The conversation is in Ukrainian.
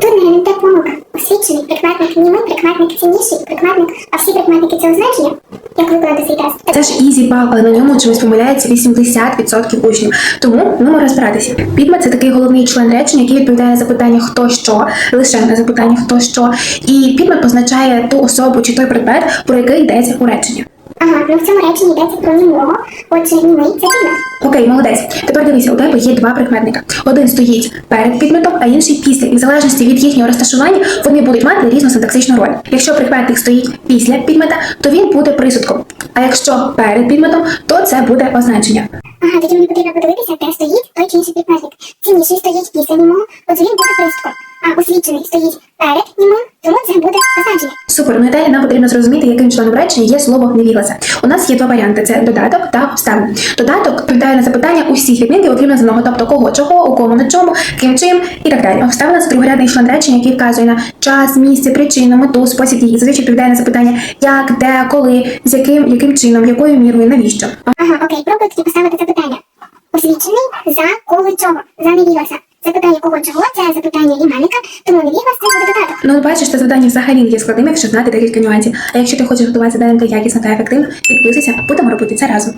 Те помилка. Освічений прикметник німий, прикметник цінніший, прикметник, а всі прикметники цього значення, як виконати цей тест. Це ж ізі бал, але на ньому чомусь помиляється 80% учнів. Тому ну розбиратися. Підмет це такий головний член речення, який відповідає на запитання хто що, лише на запитання хто що. І підмет позначає ту особу чи той предмет, про який йдеться у реченні. Ну в цьому реченні йдеться про німого, отже, німий це підмет. Окей, молодець. Тепер дивіться, у тебе є два прикметника. Один стоїть перед підметом, а інший після. І в залежності від їхнього розташування вони будуть мати різну синтаксичну роль. Якщо прикметник стоїть після підмета, то він буде присудком. А якщо перед підметом, то це буде означення. Ага, тоді мені потрібно подивитися, де стоїть той чи інший прикметник. Цінніший стоїть після німого, отже він буде приступом. А освічений стоїть перед німим, тому це буде означення. Супер, ну і далі нам потрібно зрозуміти, яким членом речення є слово невігласа. У нас є два варіанти: це додаток та обставини. Додаток відповідає на запитання усіх відмінків, окрім названого, тобто кого, чого, у кому, на чому, ким чим і так далі. Обставина це другорядний член речення, який вказує на час, місце, причину, мету, спосіб дії. Зазвичай відповідає на запитання як, де, коли, з яким, яким чином, якою мірою, навіщо. Ага, окей, пробуй тоді поставити це питання. Освічений за кого чого, за невігласа. Запитання кого чого, це запитання іменника, тому невіглас це буде додаток. Ну, бачиш, це завдання взагалі не є складним, якщо знати декілька нюансів. А якщо ти хочеш готуватися даненько якісно та ефективно, підписуйся, будемо робити це разом.